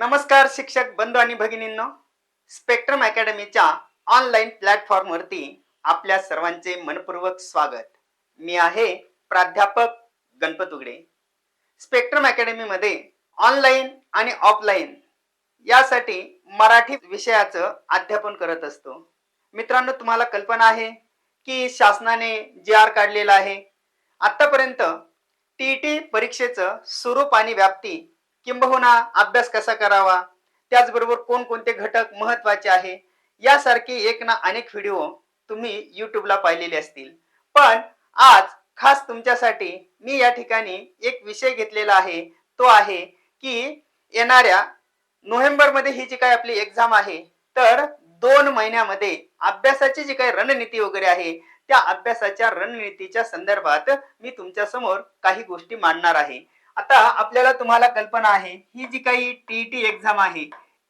नमस्कार शिक्षक बंधू आणि भगिनींनो. स्पेक्ट्रम अकॅडमीच्या ऑनलाईन प्लॅटफॉर्मवरती आपल्या सर्वांचे मनपूर्वक स्वागत. मी आहे प्राध्यापक गणपत उगडे. स्पेक्ट्रम अकॅडमीमध्ये ऑनलाईन आणि ऑफलाईन यासाठी मराठी विषयाचं अध्यापन करत असतो. मित्रांनो तुम्हाला कल्पना आहे की शासनाने जे आर काढलेला आहे. आत्तापर्यंत टी टी परीक्षेचं स्वरूप आणि व्याप्ती किंबहुना अभ्यास कसा करावा? त्याचबरोबर कोणकोणते घटक महत्त्वाचे आहे? यासारखे एक ना अनेक व्हिडिओ तुम्ही युट्यूबला पाहिलेले असतील. पण आज खास तुमच्यासाठी मी या ठिकाणी एक विषय घेतलेला आहे. तो आहे की येणाऱ्या नोव्हेंबरमध्ये ही जी काही आपली एक्झाम आहे तर दोन महिन्यामध्ये अभ्यासाची जी काही रणनीती वगैरे आहे त्या अभ्यासाच्या रणनीतीच्या संदर्भात मी तुमच्यासमोर काही गोष्टी मांडणार आहे. आता आपल्याला तुम्हाला कल्पना आहे ही जी काही टीईटी एक्झाम आहे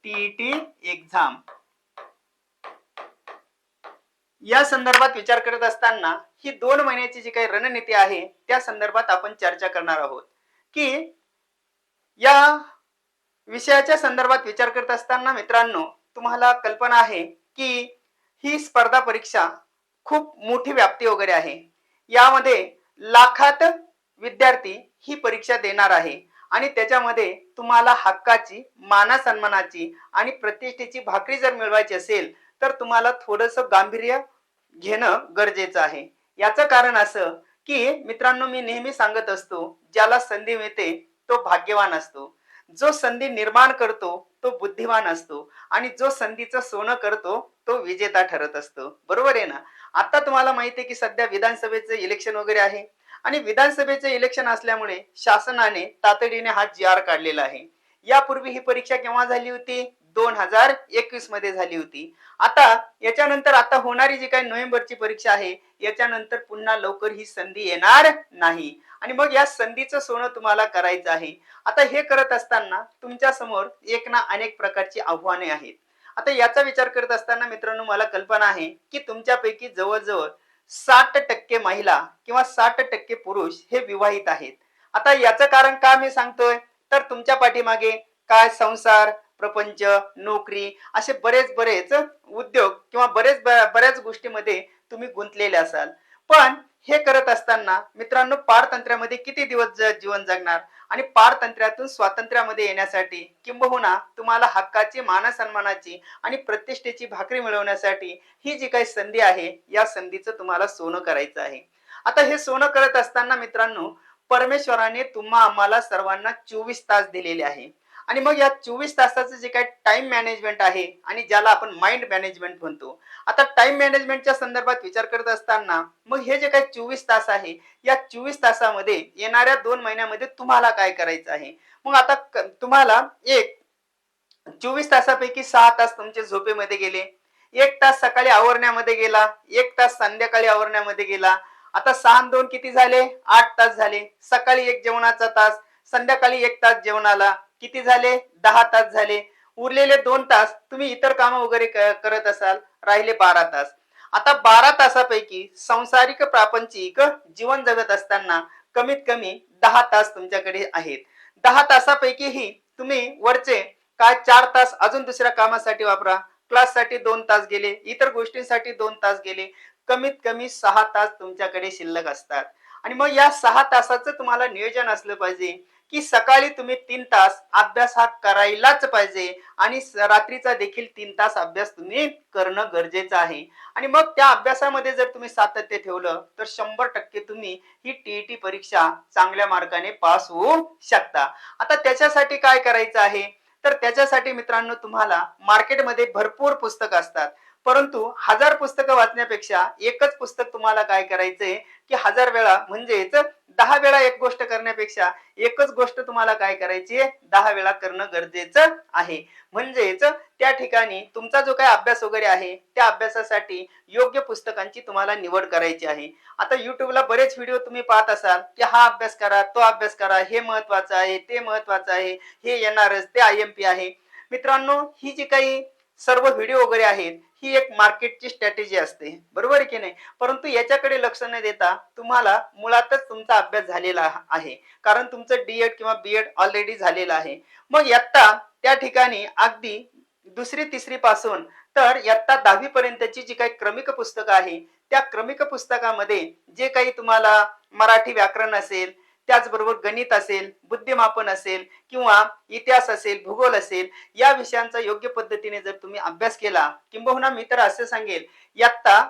टीईटी एक्झाम या संदर्भात विचार करत असताना ही दोन महिन्याची जी काही रणनीती आहे त्या संदर्भात आपण चर्चा करणार आहोत. की या विषयाच्या संदर्भात विचार करत असताना मित्रांनो तुम्हाला कल्पना आहे की ही स्पर्धा परीक्षा खूप मोठी व्याप्ती वगैरे आहे. यामध्ये लाखात विद्यार्थी ही परीक्षा देणार आहे. आणि त्याच्यामध्ये तुम्हाला हक्काची मानासन्मानाची आणि प्रतिष्ठेची भाकरी जर मिळवायची असेल तर तुम्हाला थोडस गांभीर्य घेणं गरजेचं आहे. याचं कारण असं की मित्रांनो मी नेहमी सांगत असतो ज्याला संधी मिळते तो भाग्यवान असतो. जो संधी निर्माण करतो तो बुद्धिमान असतो. आणि जो संधीचं सोनं करतो तो विजेता ठरत असतो. बरोबर आहे ना? आता तुम्हाला माहिती आहे की सध्या विधानसभेचं इलेक्शन वगैरे आहे. आणि विधानसभेचे इलेक्शन असल्यामुळे शासनाने तातडीने हा जी आर काढलेला आहे. यापूर्वी ही परीक्षा केव्हा झाली होती? दोन हजार एकवीसमध्ये झाली होती. आता याच्यानंतर आता होणारी जी काही नोव्हेंबरची परीक्षा आहे याच्यानंतर पुन्हा लवकर ही संधी येणार नाही. आणि मग या संधीचं सोनं तुम्हाला करायचं आहे. आता हे करत असताना तुमच्यासमोर एक ना अनेक प्रकारची आव्हाने आहेत. आता याचा विचार करत असताना मित्रांनो मला कल्पना आहे की तुमच्यापैकी जवळजवळ साठ टक्के महिला किंवा साठ टक्के पुरुष हे विवाहित आहेत. आता याचं कारण का मी सांगतोय? तर तुमच्या पाठीमागे काय संसार प्रपंच नोकरी असे बरेच बरेच उद्योग किंवा बरेच बऱ्याच गोष्टीमध्ये तुम्ही गुंतलेले असाल. पण हे करत असताना मित्रांनो पारतंत्र्यामध्ये किती दिवस जीवन जगणार? आणि पारतंत्र्यातून स्वातंत्र्यामध्ये येण्यासाठी किंबहुना तुम्हाला हक्काची मानसन्मानाची आणि प्रतिष्ठेची भाकरी मिळवण्यासाठी ही जी काही संधी आहे या संधीचं तुम्हाला सोनं करायचं आहे. आता हे सोनं करत असताना मित्रांनो परमेश्वराने तुम्हा आम्हाला सर्वांना चोवीस तास दिलेले आहे. आणि मग या चोवीस तासाचं जे काही टाइम मॅनेजमेंट आहे आणि ज्याला आपण माइंड मॅनेजमेंट म्हणतो आता टाइम मॅनेजमेंटच्या संदर्भात विचार करत असताना मग हे जे काही चोवीस तास आहे या चोवीस तासामध्ये येणाऱ्या दोन महिन्यामध्ये तुम्हाला काय करायचं आहे? मग आता तुम्हाला एक चोवीस तासापैकी सहा तास तुमचे झोपेमध्ये गेले एक तास सकाळी आवरण्यामध्ये गेला एक तास संध्याकाळी आवरण्यामध्ये गेला आता सहा दोन किती झाले? आठ तास झाले सकाळी एक जेवणाचा तास संध्याकाळी एक तास जेवणाला किती झाले? दहा तास झाले. उरलेले दोन तास तुम्ही इतर काम वगैरे करत असाल राहिले बारा तास. आता बारा तासापैकी संसारिक प्रापंचिक जीवन जगत असताना कमीत कमी दहा तास तुमच्याकडे आहेत. दहा तासापैकीही तुम्ही वरचे काय चार तास अजून दुसऱ्या कामासाठी वापरा. क्लाससाठी दोन तास गेले इतर गोष्टींसाठी दोन तास गेले. कमीत कमी सहा तास तुमच्याकडे शिल्लक असतात. आणि मग या सहा तासाचं तुम्हाला नियोजन असलं पाहिजे. की सकाळी तुम्ही तीन तास अभ्यास हा करायलाच पाहिजे आणि रात्रीचा देखील तीन तास अभ्यास तुम्ही करणं गरजेचं आहे. आणि मग त्या अभ्यासामध्ये जर तुम्ही सातत्य ठेवलं तर शंभर टक्के तुम्ही ही टीईटी परीक्षा चांगल्या मार्गाने पास होऊ शकता. आता त्याच्यासाठी काय करायचं आहे? तर त्याच्यासाठी मित्रांनो तुम्हाला मार्केटमध्ये भरपूर पुस्तक असतात. परंतु हजार पुस्तकं वाचण्यापेक्षा एकच पुस्तक तुम्हाला काय करायचंय? की हजार वेळा म्हणजेच दहा वेळा एक गोष्ट करण्यापेक्षा एकच गोष्ट तुम्हाला काय करायची आहे दहा वेळा करणं गरजेचं आहे. म्हणजेच त्या ठिकाणी तुमचा जो काही अभ्यास वगैरे आहे त्या अभ्यासासाठी योग्य पुस्तकांची तुम्हाला निवड करायची आहे. आता युट्यूबला बरेच व्हिडिओ तुम्ही पाहत असाल की हा अभ्यास करा तो अभ्यास करा हे महत्वाचं आहे ते महत्वाचं आहे हे येणारच ते आय एम पी आहे. मित्रांनो ही जी काही सर्व व्हिडिओ वगैरे आहेत ही एक मार्केटची स्ट्रॅटेजी असते. बरोबर आहे की नाही? परंतु याच्याकडे लक्ष न देता तुम्हाला मुळातच तुमचा अभ्यास झालेला आहे. कारण तुमचं डीएड किंवा बीएड ऑलरेडी झालेलं आहे. मग यत्ता त्या ठिकाणी अगदी दुसरी तिसरी पासून तर यत्ता दहावी पर्यंतची जी काही क्रमिक पुस्तकं आहे त्या क्रमिक पुस्तकामध्ये जे काही तुम्हाला मराठी व्याकरण असेल त्याचबरोबर गणित असेल बुद्धिमापन असेल किंवा इतिहास असेल भूगोल असेल या विषयांचा योग्य पद्धतीने जर तुम्ही अभ्यास केला किंबहुना मी तर असं सांगेल इयत्ता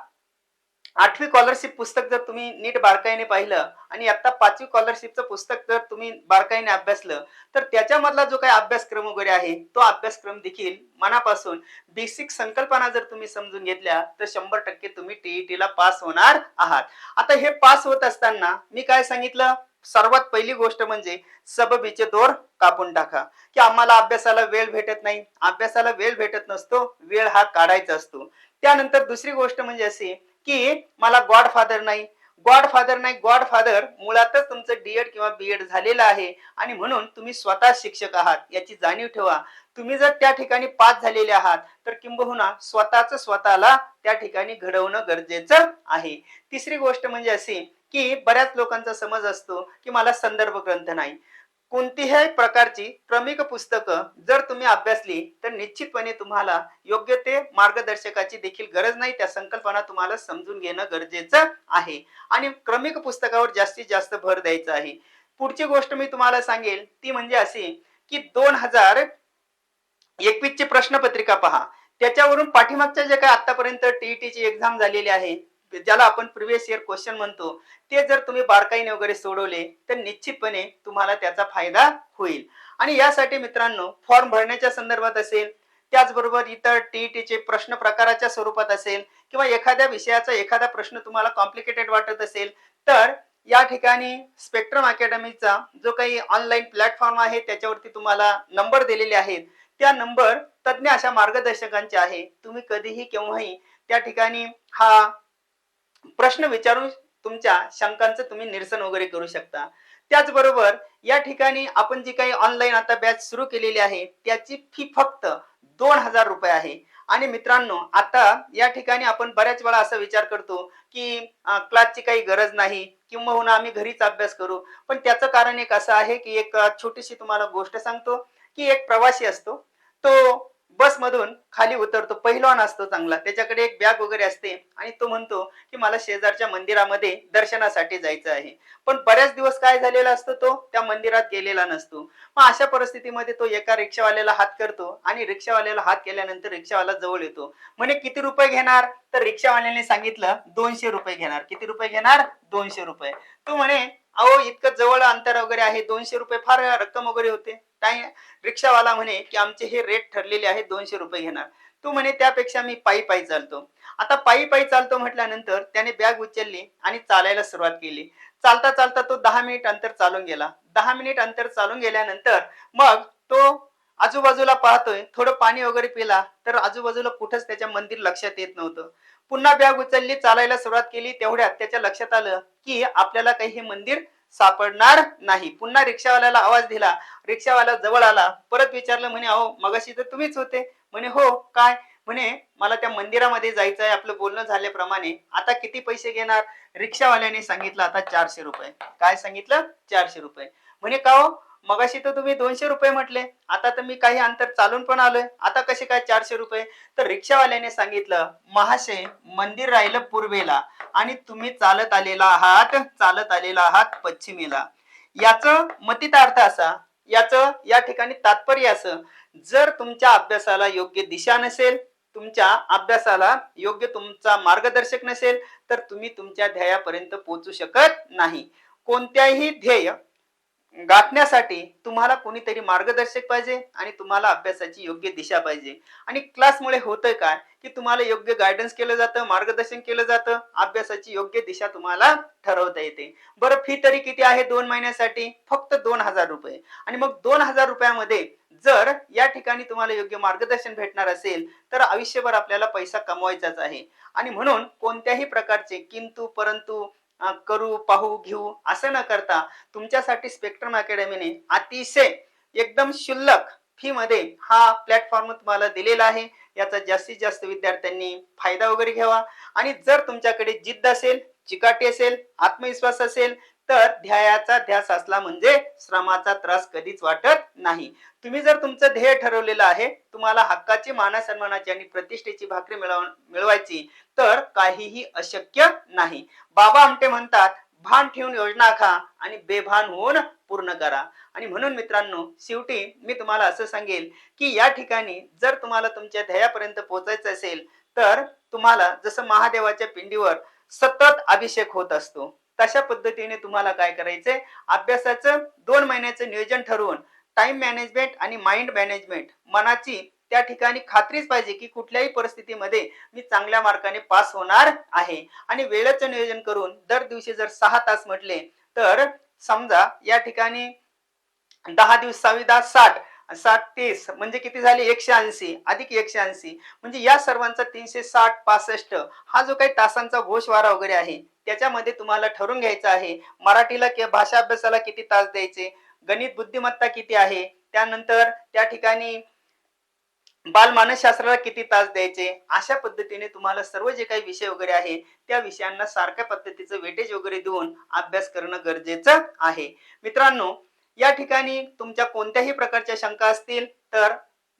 आठवी स्कॉलरशिप पुस्तक जर तुम्ही नीट बारकाईने पाहिलं आणि आता पाचवी स्कॉलरशिपचं पुस्तक जर तुम्ही बारकाईने अभ्यासलं तर त्याच्यामधला जो काही अभ्यासक्रम वगैरे आहे तो अभ्यासक्रम देखील मनापासून बेसिक संकल्पना जर तुम्ही समजून घेतल्या तर शंभर टक्के तुम्ही टीईटीला पास होणार आहात. आता हे पास होत असताना मी काय सांगितलं? सर्वात पहिली गोष्ट म्हणजे सबबीचे दोर कापून टाका. की आम्हाला अभ्यासाला वेळ भेटत नाही. अभ्यासाला वेळ भेटत नसतो. वेळ हा काढायचा असतो. त्यानंतर दुसरी गोष्ट म्हणजे अशी की मला गॉडफादर नाही. गॉडफादर नाही. गॉडफादर मुळातच तुमचं डीएड किंवा बीएड झालेलं आहे. आणि म्हणून तुम्ही स्वतः शिक्षक आहात. याची जाणीव ठेवा. तुम्ही जर त्या ठिकाणी पास झालेले आहात तर किंबहुना स्वतःच स्वतःला त्या ठिकाणी घडवणं गरजेचं आहे. तिसरी गोष्ट म्हणजे अशी की बऱ्याच लोकांचा समज असतो की मला संदर्भ ग्रंथ नाही. कोणतीही प्रकारची क्रमिक पुस्तकं जर तुम्ही अभ्यासली तर निश्चितपणे तुम्हाला योग्य ते मार्गदर्शकाची देखील गरज नाही. त्या संकल्पना तुम्हाला समजून घेणं गरजेचं आहे. आणि क्रमिक पुस्तकावर जास्तीत जास्त भर द्यायचा आहे. पुढची गोष्ट मी तुम्हाला सांगेल ती म्हणजे अशी की दोन हजार एकवीस ची प्रश्नपत्रिका पहा. त्याच्यावरून पाठीमागच्या जे काही आतापर्यंत टीईटी ची एक्झाम झालेली आहे ज्याला आपण प्रिव्हियस इयर क्वेश्चन म्हणतो ते जर तुम्ही बारकाईने वगैरे सोडवले तर निश्चितपणे तुम्हाला त्याचा फायदा होईल. आणि यासाठी मित्रांनो फॉर्म भरण्याच्या संदर्भात असेल त्याचबरोबर इतर टीईटीचे प्रश्न प्रकाराच्या स्वरूपात असेल किंवा एखाद्या विषयाचा एखादा प्रश्न तुम्हाला कॉम्प्लिकेटेड वाटत असेल तर या ठिकाणी स्पेक्ट्रम अकॅडमीचा जो काही ऑनलाईन प्लॅटफॉर्म आहे त्याच्यावरती तुम्हाला नंबर दिलेले आहेत. त्या नंबर तज्ज्ञ अशा मार्गदर्शकांचे आहे. तुम्ही कधीही केव्हाही त्या ठिकाणी हा प्रश्न विचारून तुमच्या शंकांचं तुम्ही निरसन वगैरे करू शकता. त्याचबरोबर या ठिकाणी आपण जी काही ऑनलाईन आता बॅच सुरू केलेली आहे त्याची फी फक्त दोन हजार रुपये आहे. आणि मित्रांनो आता या ठिकाणी आपण बऱ्याच वेळा असा विचार करतो की क्लासची काही गरज नाही किंवा आम्ही घरीच अभ्यास करू. पण त्याचं कारण एक असं आहे की एक छोटीशी तुम्हाला गोष्ट सांगतो की एक प्रवासी असतो तो बसमधून खाली उतरतो. पहिलवान असतो चांगला. त्याच्याकडे एक बॅग वगैरे असते आणि तो म्हणतो की मला शेजारच्या मंदिरामध्ये दर्शनासाठी जायचं आहे. पण बऱ्याच दिवस काय झालेला असतो तो? त्या मंदिरात गेलेला नसतो. मग अशा परिस्थितीमध्ये तो एका रिक्षावाल्याला हात करतो आणि रिक्षावाल्याला हात केल्यानंतर रिक्षावाला जवळ येतो. म्हणे किती रुपये घेणार? तर रिक्षावाल्याने सांगितलं दोनशे रुपये घेणार. किती रुपये घेणार? दोनशे रुपये. तो म्हणे अहो इतकं जवळ अंतर वगैरे आहे. दोनशे रुपये फार रक्कम वगैरे होते. काय रिक्षावाला म्हणे की आमचे हे रेट ठरलेले आहे दोनशे रुपये घेणार. तू म्हणे त्यापेक्षा मी पायी पायी चालतो. आता पायी पायी चालतो म्हटल्यानंतर त्याने बॅग उचलली आणि चालायला सुरुवात केली. चालता चालता तो दहा मिनिट अंतर चालून गेला. दहा मिनिट अंतर चालून गेल्यानंतर मग तो आजूबाजूला पाहतोय थोडं पाणी वगैरे पिला तर आजूबाजूला कुठंच त्याच्या मंदिर लक्षात येत नव्हतं. पुन्हा बॅग उचलली चालायला सुरुवात केली तेवढ्यात त्याच्या लक्षात आलं की आपल्याला काही हे मंदिर सापडणार नाही. पुन्हा रिक्षावाल्याला आवाज दिला. रिक्षावाला जवळ आला. परत विचारलं म्हणे अहो मगाशी तर तुम्हीच होते. म्हणे हो काय? म्हणे मला त्या मंदिरामध्ये जायचं आहे आपलं बोलणं झाल्याप्रमाणे आता किती पैसे घेणार? रिक्षावाल्याने सांगितलं आता चारशे रुपये. काय सांगितलं? चारशे रुपये. म्हणे का हो? मगाशी तर तुम्ही दोनशे रुपये म्हटले. आता तर मी काही अंतर चालून पण आलोय. आता कसे काय चारशे रुपये? तर रिक्षावाल्याने सांगितलं महाशय मंदिर राहिलं पूर्वेला आणि तुम्ही चालत आलेला आहात चालत आलेला आहात पश्चिमेला. याचं मतितार्थ असा याचं या ठिकाणी तात्पर्य असं जर तुमच्या अभ्यासाला योग्य दिशा नसेल तुमच्या अभ्यासाला योग्य तुमचा मार्गदर्शक नसेल तर तुम्ही तुमच्या ध्येयापर्यंत पोहोचू शकत नाही. कोणत्याही ध्येय गाठण्यासाठी तुम्हाला कोणीतरी मार्गदर्शक पाहिजे आणि तुम्हाला अभ्यासाची योग्य दिशा पाहिजे. आणि क्लासमुळे होतंय काय? की तुम्हाला योग्य गायडन्स केलं जातं मार्गदर्शन केलं जातं अभ्यासाची योग्य दिशा तुम्हाला ठरवता येते. बरं फी तरी किती आहे दोन महिन्यासाठी? फक्त दोन हजार रुपये. आणि मग दोन हजार रुपयामध्ये जर या ठिकाणी तुम्हाला योग्य मार्गदर्शन भेटणार असेल तर आयुष्यभर आपल्याला पैसा कमवायचाच आहे. आणि म्हणून कोणत्याही प्रकारचे किंतु परंतु करू पाहू घेऊ असं न करता तुमच्यासाठी स्पेक्ट्रम अकॅडमीने अतिशय एकदम क्षुल्लक फी मध्ये हा प्लॅटफॉर्म तुम्हाला दिलेला आहे. याचा जास्तीत जास्त विद्यार्थ्यांनी फायदा वगैरे घ्यावा. आणि जर तुमच्याकडे जिद्द असेल चिकाटी असेल आत्मविश्वास असेल तर ध्यायाचा ध्यास असला म्हणजे श्रमाचा त्रास कधीच वाटत नाही. तुम्ही जर तुमचं ध्येय ठरवलेलं आहे तुम्हाला हक्काची मानसन्मानाची आणि प्रतिष्ठेची भाकरी मिळव मिळवायची तर काहीही अशक्य नाही. बाबा आमटे म्हणतात भान ठेवून योजना खा आणि बेभान होऊन पूर्ण करा. आणि म्हणून मित्रांनो शेवटी मी तुम्हाला असं सांगेल की या ठिकाणी जर तुम्हाला तुमच्या ध्येयापर्यंत पोहोचायचं असेल तर तुम्हाला जसं महादेवाच्या पिंडीवर सतत अभिषेक होत असतो. तशा पद्धतीने तुम्हाला काय करायचंय? अभ्यासाचं दोन महिन्याचं नियोजन ठरवून टाइम मॅनेजमेंट आणि माइंड मॅनेजमेंट मनाची त्या ठिकाणी खात्रीच पाहिजे की कुठल्याही परिस्थितीमध्ये मी चांगल्या मार्काने पास होणार आहे. आणि वेळेचं नियोजन करून दर दिवशी जर सहा तास म्हटले तर समजा या ठिकाणी दहा दिवस सहावी दहा साठ साठ तीस म्हणजे किती झाले? एकशे ऐंशी अधिक एकशे ऐंशी. म्हणजे या सर्वांचा तीनशे साठ पासष्ट हा जो काही तासांचा घोषवारा वगैरे आहे त्याच्यामध्ये तुम्हाला ठरवून घ्यायचं आहे मराठीला कि- भाषा अभ्यासाला किती तास द्यायचे गणित बुद्धिमत्ता किती आहे त्यानंतर त्या ठिकाणी बालमानसशास्त्राला किती तास द्यायचे अशा पद्धतीने तुम्हाला सर्व जे काही विषय वगैरे आहे त्या विषयांना सारख्या पद्धतीचं वेटेज वगैरे देऊन अभ्यास करणं गरजेचं आहे. मित्रांनो या ठिकाणी तुमच्या कोणत्याही प्रकारच्या शंका असतील तर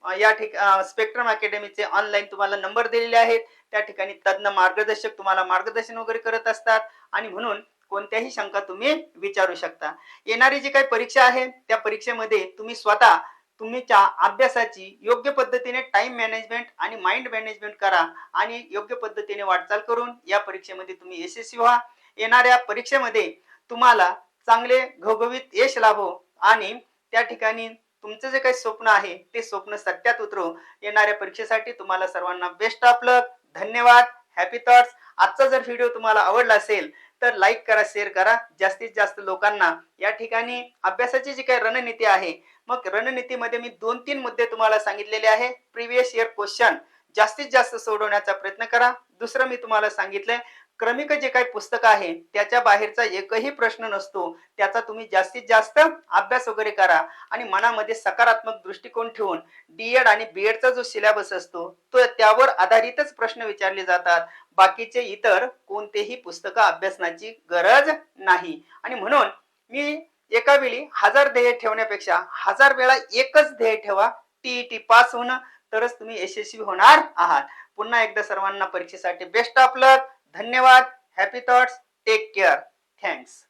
या ठिक स्पेक्ट्रम अकॅडमीचे ऑनलाईन तुम्हाला नंबर दिलेले आहेत. त्या ठिकाणी तज्ज्ञ मार्गदर्शक तुम्हाला मार्गदर्शन वगैरे करत असतात. आणि म्हणून कोणत्याही शंका तुम्ही विचारू शकता. येणारी जी काही परीक्षा आहे त्या परीक्षेमध्ये तुम्ही स्वतः तुमच्या अभ्यासाची योग्य पद्धतीने टाइम मॅनेजमेंट आणि माइंड मॅनेजमेंट करा आणि योग्य पद्धतीने वाटचाल करून या परीक्षेमध्ये तुम्ही यशस्वी व्हा. येणाऱ्या परीक्षेमध्ये तुम्हाला चांगले घवघवीत यश लाभो. आणि त्या ठिकाणी तुमचं जे काही स्वप्न आहे ते स्वप्न सत्यात उतरो. येणाऱ्या परीक्षेसाठी तुम्हाला सर्वांना बेस्ट ऑफ लक धन्यवाद. हॅपी थॉट्स आजचा जर व्हिडिओ तुम्हाला आवडला असेल तर लाईक करा शेअर करा. जास्तीत जास्त लोकांना या ठिकाणी अभ्यासाची जी काही रणनीती आहे मग रणनीतीमध्ये मी दोन तीन मुद्दे तुम्हाला सांगितलेले आहे. प्रिव्हियस इयर क्वेश्चन जास्तीत जास्त सोडवण्याचा प्रयत्न करा. दुसरं मी तुम्हाला सांगितलंय क्रमिक जे काही पुस्तक आहे त्याच्या बाहेरचा एकही प्रश्न नसतो. त्याचा तुम्ही जास्तीत जास्त अभ्यास वगैरे करा आणि मनामध्ये सकारात्मक दृष्टिकोन ठेवून डी एड आणि बी एडचा जो सिलेबस असतो तो त्यावर आधारितच प्रश्न विचारले जातात. बाकीचे इतर कोणतेही पुस्तकं अभ्यासनाची गरज नाही. आणि म्हणून मी एका वेळी हजार ध्येय ठेवण्यापेक्षा हजार वेळा एकच ध्येय ठेवा टीईटी पास होणं तरच तुम्ही यशस्वी होणार आहात. पुन्हा एकदा सर्वांना परीक्षेसाठी बेस्ट ऑफ लक धन्यवाद happy thoughts take care thanks